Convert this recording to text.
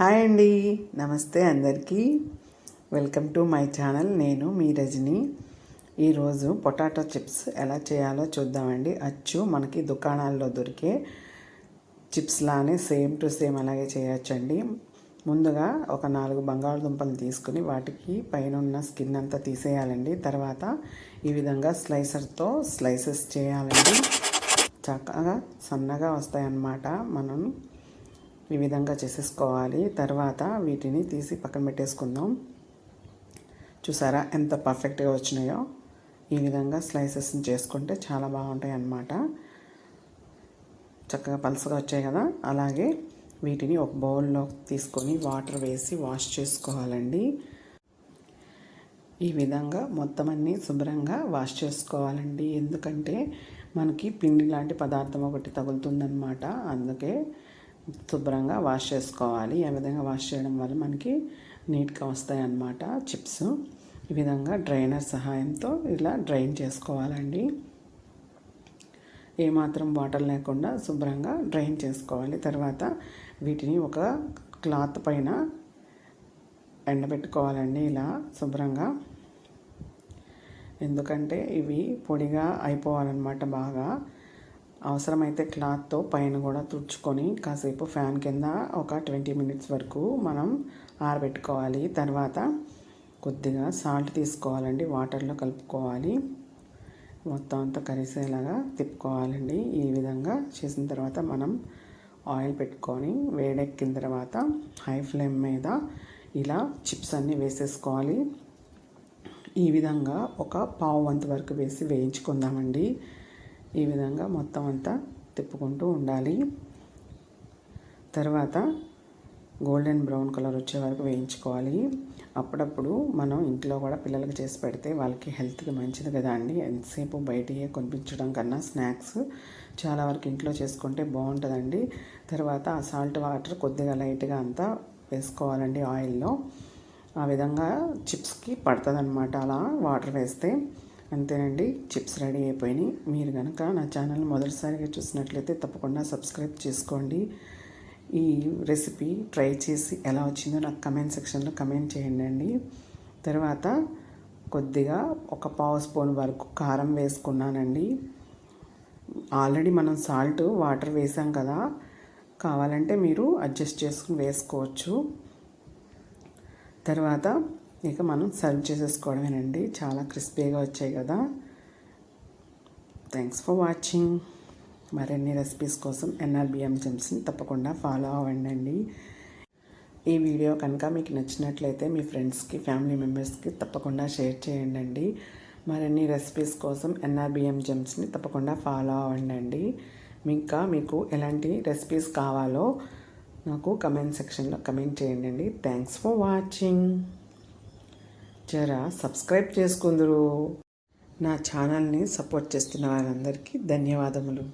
Hi అండి. నమస్తే అందరికీ. Welcome to my channel. నేను మీ రజని. ఈరోజు పొటాటో చిప్స్ ఎలా చేయాలో చూద్దామండి. అచ్చు మనకి దుకాణాల్లో దొరికే చిప్స్ లానే సేమ్ టు సేమ్ అలాగే చేయొచ్చండి. ముందుగా ఒక నాలుగు బంగాళదుంపలు తీసుకుని వాటికి పైన ఉన్న స్కిన్ అంతా తీసేయాలండి. తర్వాత ఈ విధంగా స్లైసర్తో స్లైసెస్ చేయాలండి. చక్కగా సన్నగా వస్తాయన్నమాట. మనం ఈ విధంగా చేసేసుకోవాలి. తర్వాత వీటిని తీసి పక్కన పెట్టేసుకుందాం. చూసారా ఎంత పర్ఫెక్ట్గా వచ్చినాయో? ఈ విధంగా స్లైసెస్ని చేసుకుంటే చాలా బాగుంటాయి అన్నమాట చక్కగా పలుసగా వచ్చాయి కదా? అలాగే వీటిని ఒక బౌల్లో తీసుకొని వాటర్ వేసి వాష్ చేసుకోవాలండి. ఈ విధంగా మొత్తం అన్నీ శుభ్రంగా వాష్ చేసుకోవాలండి. ఎందుకంటే మనకి పిండి లాంటి పదార్థం ఒకటి తగులుతుందన్నమాట. అందుకే శుభ్రంగా వాష్ చేసుకోవాలి. ఆ విధంగా వాష్ చేయడం వల్ల మనకి నీట్గా వస్తాయి అన్నమాట చిప్స్. ఈ విధంగా డ్రైనర్ సహాయంతో ఇలా డ్రైన్ చేసుకోవాలండి. ఏమాత్రం వాటర్ లేకుండా శుభ్రంగా డ్రైన్ చేసుకోవాలి. తర్వాత వీటిని ఒక క్లాత్ పైన ఎండబెట్టుకోవాలండి ఇలా శుభ్రంగా. ఎందుకంటే ఇవి పొడిగా అయిపోవాలన్నమాట బాగా. అవసరమైతే క్లాత్తో పైన కూడా తుడుచుకొని కాసేపు ఫ్యాన్ కింద ఒక ట్వంటీ మినిట్స్ వరకు మనం ఆరబెట్టుకోవాలి. తర్వాత కొద్దిగా సాల్ట్ తీసుకోవాలండి. వాటర్లో కలుపుకోవాలి. మొత్తం అంతా కలిసేలాగా తిప్పుకోవాలండి. ఈ విధంగా చేసిన తర్వాత మనం ఆయిల్ పెట్టుకొని వేడెక్కిన తర్వాత హై ఫ్లేమ్ మీద ఇలా చిప్స్ అన్నీ వేసేసుకోవాలి. ఈ విధంగా ఒక పావు వంత వరకు వేసి వేయించుకుందామండి. ఈ విధంగా మొత్తం అంతా తిప్పుకుంటూ ఉండాలి. తర్వాత గోల్డెన్ బ్రౌన్ కలర్ వచ్చే వరకు వేయించుకోవాలి. అప్పుడప్పుడు మనం ఇంట్లో కూడా పిల్లలకి చేసి పెడితే వాళ్ళకి హెల్త్కి మంచిది కదా అండి. ఎంతసేపు బయటయే కొనిపించడం కన్నా స్నాక్స్ చాలా వరకు ఇంట్లో చేసుకుంటే బాగుంటుందండి. తర్వాత ఆ సాల్ట్ వాటర్ కొద్దిగా లైట్గా అంతా వేసుకోవాలండి ఆయిల్లో. ఆ విధంగా చిప్స్కి పడుతుంది అలా వాటర్ వేస్తే. అంతేనండి. చిప్స్ రెడీ అయిపోయినాయి. మీరు కనుక నా ఛానల్ మొదటిసారిగా చూసినట్లయితే తప్పకుండా సబ్స్క్రైబ్ చేసుకోండి. ఈ రెసిపీ ట్రై చేసి ఎలా వచ్చిందో నాకు కమెంట్ సెక్షన్లో కమెంట్ చేయండి అండి. తర్వాత కొద్దిగా ఒక పావు స్పూన్ వరకు కారం వేసుకున్నానండి. ఆల్రెడీ మనం సాల్ట్ వాటర్ వేసాం కదా. కావాలంటే మీరు అడ్జస్ట్ చేసుకుని వేసుకోవచ్చు. తర్వాత ఇక మనం సర్వ్ చేసేసుకోవడమేనండి. చాలా క్రిస్పీగా వచ్చాయి కదా. థ్యాంక్స్ ఫర్ వాచింగ్ మరిన్ని రెసిపీస్ కోసం ఎన్ఆర్బిఎం జెమ్స్ని తప్పకుండా ఫాలో అవ్వండి ఈ వీడియో కనుక మీకు నచ్చినట్లయితే మీ ఫ్రెండ్స్కి ఫ్యామిలీ మెంబర్స్కి తప్పకుండా షేర్ చేయండి మరిన్ని రెసిపీస్ కోసం ఎన్ఆర్బిఎం జెమ్స్ని తప్పకుండా ఫాలో అవ్వండి ఇంకా మీకు ఎలాంటి రెసిపీస్ కావాలో నాకు కమెంట్ సెక్షన్లో కమెంట్ చేయండి థ్యాంక్స్ ఫర్ వాచింగ్ జరా సబ్స్క్రైబ్ చేసుకుందరు. నా ఛానల్ని సపోర్ట్ చేస్తున్న వారందరికీ ధన్యవాదములు.